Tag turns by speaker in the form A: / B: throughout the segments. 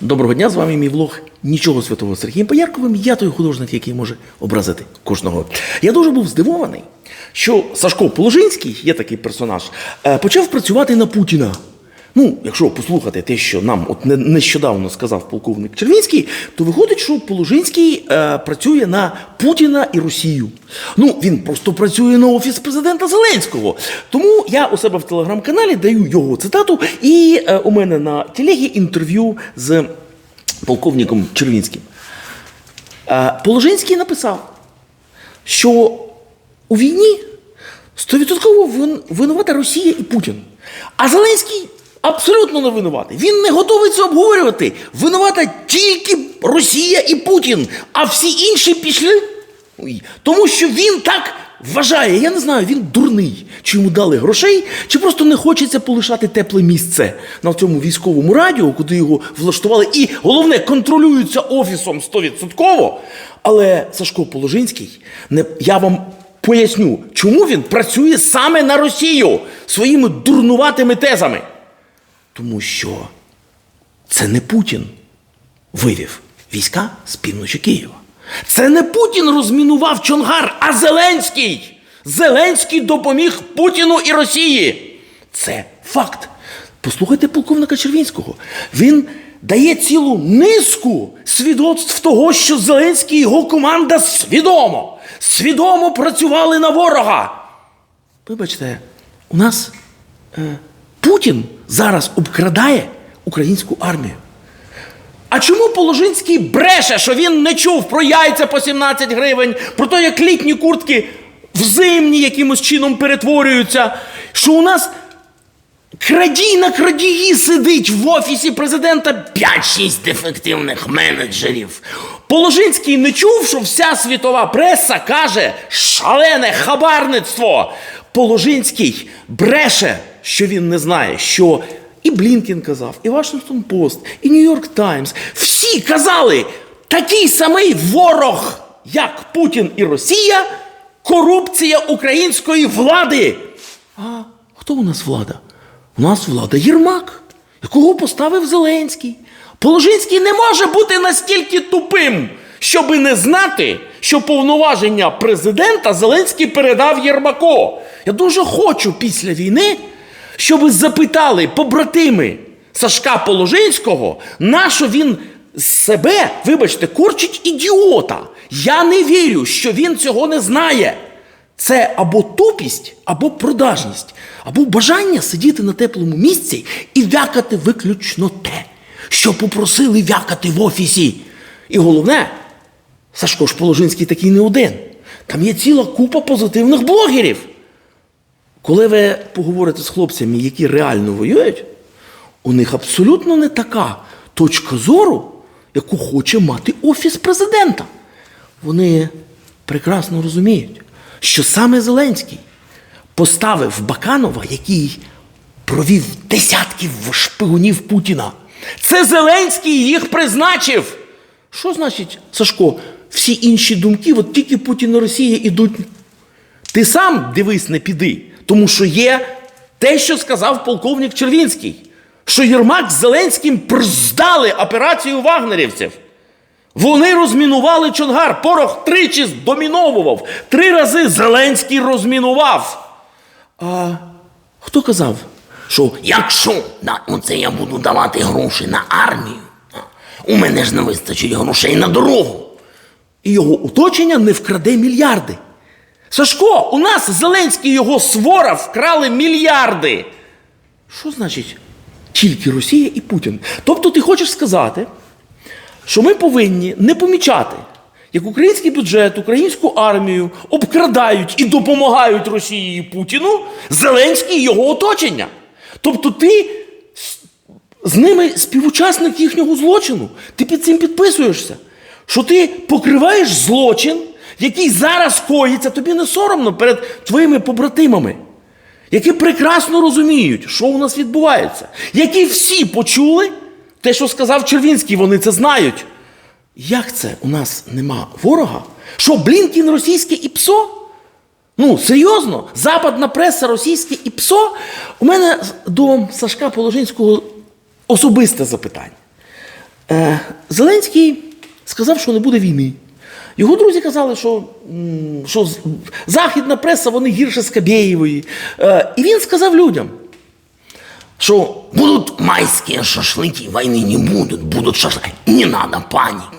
A: Доброго дня, з вами мій влог Нічого святого Сергієм Поярковим. Я той художник, який може образити кожного. Я дуже був здивований, що Сашко Положинський, є такий персонаж, е, почав працювати на Путіна. Ну, якщо послухати те, що нам от нещодавно сказав полковник Червінський, то виходить, що Положинський е, працює на Путіна і Росію. Ну, він просто працює на офіс президента Зеленського. Тому я у себе в телеграм-каналі даю його цитату, і е, у мене на телегі інтерв'ю з полковником Червінським. Е, Положинський написав, що у війні стовідсотково вин- винувата Росія і Путін. А Зеленський абсолютно не винуватий. Він не готовий це обговорювати. Винувата тільки Росія і Путін, а всі інші пішли. Тому що він так вважає. Я не знаю, він дурний. Чи йому дали грошей, чи просто не хочеться полишати тепле місце на цьому військовому радіо, куди його влаштували, і головне, контролюються офісом 100%. Але Сашко Положинський, не, я вам поясню, чому він працює саме на Росію своїми дурнуватими тезами. Тому що це не Путін вивів війська з півночі Києва. Це не Путін розмінував Чонгар, а Зеленський. Зеленський допоміг Путіну і Росії. Це факт. Послухайте полковника Червінського. Він дає цілу низку свідоцтв того, що Зеленський і його команда свідомо, свідомо працювали на ворога. Вибачте, у нас е, Путін зараз обкрадає українську армію. А чому Положинський бреше, що він не чув про яйця по 17 гривень, про те, як літні куртки в зимні якимось чином перетворюються, що у нас крадій на крадії сидить в офісі президента 5-6 дефективних менеджерів. Положинський не чув, що вся світова преса каже шалене хабарництво. Положинський бреше, що він не знає, що і Блінкін казав, і Вашингтон Пост, і Нью-Йорк Таймс. Всі казали, такий самий ворог, як Путін і Росія, корупція української влади. А хто у нас влада? У нас влада Єрмак, якого поставив Зеленський. Положинський не може бути настільки тупим, щоби не знати, що повноваження президента Зеленський передав Єрмаку. Я дуже хочу після війни, щоб запитали побратими Сашка Положинського, нащо він себе, вибачте, корчить ідіота. Я не вірю, що він цього не знає. Це або тупість, або продажність, або бажання сидіти на теплому місці і вякати виключно те, що попросили вякати в офісі. І головне, Сашко ж Положинський такий не один. Там є ціла купа позитивних блогерів. Коли ви поговорите з хлопцями, які реально воюють, у них абсолютно не така точка зору, яку хоче мати Офіс президента. Вони прекрасно розуміють, що саме Зеленський поставив Баканова, який провів десятків шпигунів Путіна. Це Зеленський їх призначив. Що значить, Сашко, всі інші думки, от тільки Путін і Росія ідуть ти сам дивись, не піди, тому що є те, що сказав полковник Червінський, що Єрмак з Зеленським прздали операцію вагнерівців. Вони розмінували Чонгар, порох тричі здоміновував, три рази Зеленський розмінував. А хто казав, що якщо на оце я буду давати гроші на армію, у мене ж не вистачить грошей на дорогу. І його оточення не вкраде мільярди. Сашко, у нас Зеленський його свора вкрали мільярди. Що значить тільки Росія і Путін? Тобто ти хочеш сказати, що ми повинні не помічати, як український бюджет, українську армію обкрадають і допомагають Росії і Путіну Зеленський і його оточення. Тобто ти з ними співучасник їхнього злочину. Ти під цим підписуєшся. Що ти покриваєш злочин, який зараз коїться, тобі не соромно перед твоїми побратимами, які прекрасно розуміють, що у нас відбувається, які всі почули те, що сказав Червінський, вони це знають. Як це у нас нема ворога? Що Блінкін російське ІПСО? Ну, серйозно, западна преса російське ІПСО? У мене до Сашка Положинського особисте запитання. Е, Зеленський сказав, що не буде війни. Його друзі казали, що, що західна преса вони гірше Скабєєвої. Е, і він сказав людям, що будуть майські шашлики, війни не будуть, будуть шашлики. Не треба паніки.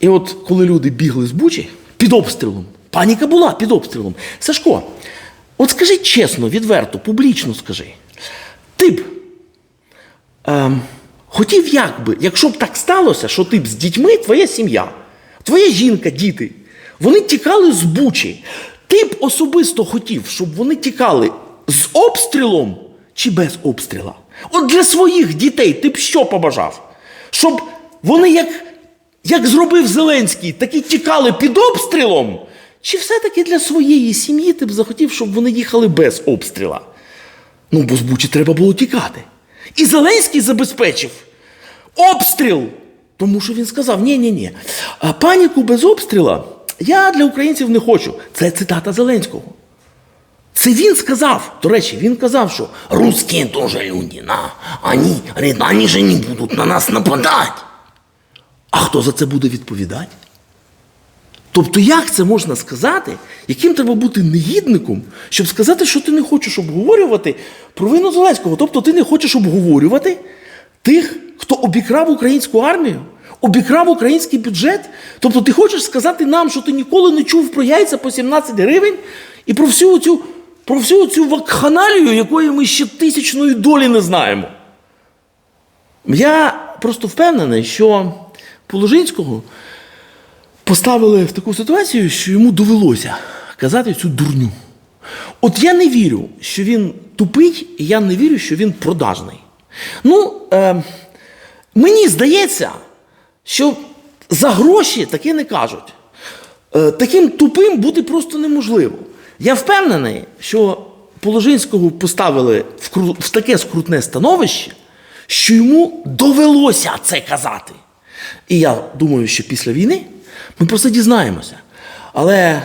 A: І от коли люди бігли з Бучі під обстрілом, паніка була під обстрілом. Сашко, от скажи чесно, відверто, публічно скажи. Ти б ем, хотів як би, якщо б так сталося, що ти б з дітьми, твоя сім'я, твоя жінка, діти, вони тікали з Бучі. Ти б особисто хотів, щоб вони тікали з обстрілом чи без обстріла? От для своїх дітей ти б що побажав? Щоб вони як, як зробив Зеленський, такі тікали під обстрілом? Чи все-таки для своєї сім'ї ти б захотів, щоб вони їхали без обстріла? Ну, бо з Бучі треба було тікати. І Зеленський забезпечив обстріл. Тому що він сказав: ні, ні, ні. Паніку без обстріла я для українців не хочу. Це цитата Зеленського. Це він сказав. До речі, він казав, що русські теж люди, на, говорить, вони же не будуть на нас нападати. А хто за це буде відповідати? Тобто, як це можна сказати, яким треба бути негідником, щоб сказати, що ти не хочеш обговорювати про вину Зеленського? Тобто ти не хочеш обговорювати тих, хто обікрав українську армію, обікрав український бюджет? Тобто ти хочеш сказати нам, що ти ніколи не чув про яйця по 17 гривень і про всю цю, про всю цю вакханалію, якої ми ще тисячної долі не знаємо? Я просто впевнений, що Положинського поставили в таку ситуацію, що йому довелося казати цю дурню. От я не вірю, що він тупий, і я не вірю, що він продажний. Ну, е, мені здається, що за гроші таке не кажуть. Е, таким тупим бути просто неможливо. Я впевнений, що Положинського поставили в, кру- в таке скрутне становище, що йому довелося це казати. І я думаю, що після війни ми про це дізнаємося. Але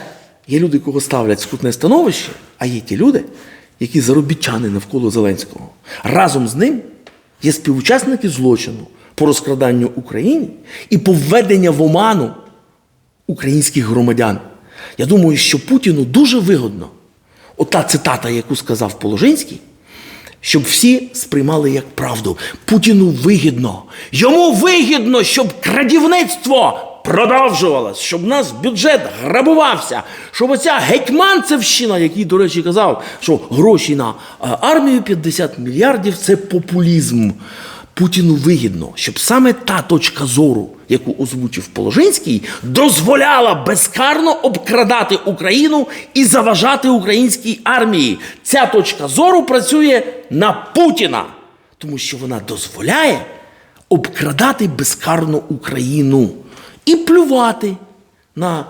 A: є люди, кого ставлять скрутне становище, а є ті люди, які заробітчани навколо Зеленського. Разом з ним є співучасники злочину по розкраданню України і по введення в оману українських громадян. Я думаю, що Путіну дуже вигодно, ота цитата, яку сказав Положинський, щоб всі сприймали як правду. Путіну вигідно. Йому вигідно, щоб крадівництво продовжувалось, щоб нас бюджет грабувався, щоб оця гетьманцевщина, який, до речі, казав, що гроші на е, армію 50 мільярдів це популізм. Путіну вигідно, щоб саме та точка зору, яку озвучив Положинський, дозволяла безкарно обкрадати Україну і заважати українській армії. Ця точка зору працює на Путіна, тому що вона дозволяє обкрадати безкарно Україну і плювати на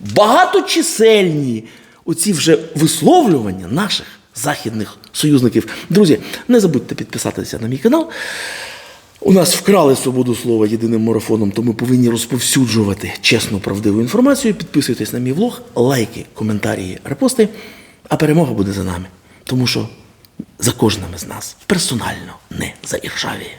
A: багаточисельні оці вже висловлювання наших західних союзників. Друзі, не забудьте підписатися на мій канал. У нас вкрали свободу слова єдиним марафоном, то ми повинні розповсюджувати чесну, правдиву інформацію. Підписуйтесь на мій влог, лайки, коментарі, репости. А перемога буде за нами. Тому що за кожним із нас персонально не заіржавіє.